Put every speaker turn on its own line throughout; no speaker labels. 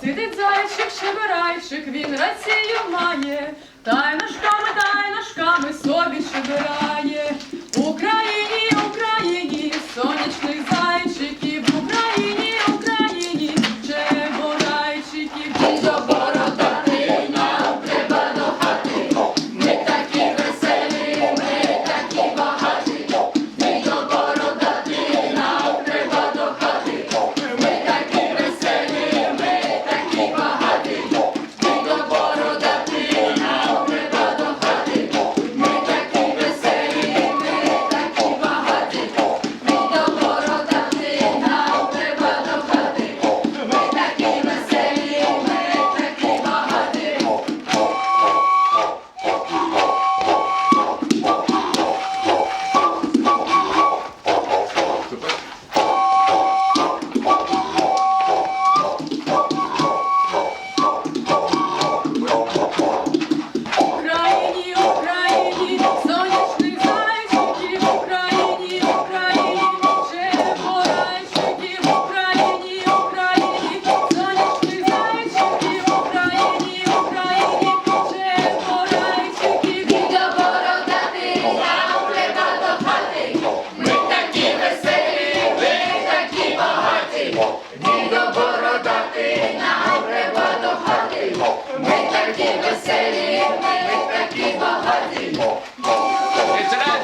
Сидить зайчик, щебирайчик, він рацію має, та й собі щебирає.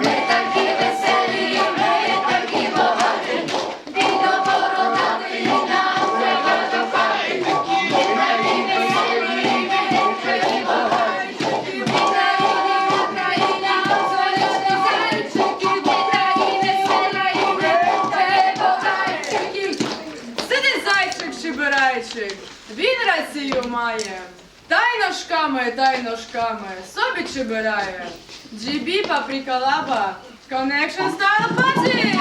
ми такі веселі, такі багаті, і до бородати нам треба до такі веселі, ми такі багаті, Україні, Україна, золоті зайчики, в Україні веселі, ми багатчики.
Сиди зайчик чебирайчик, він рацію має. Та й ножками, та й ножками, собі чебирає. GB паприка лаба, connection style party!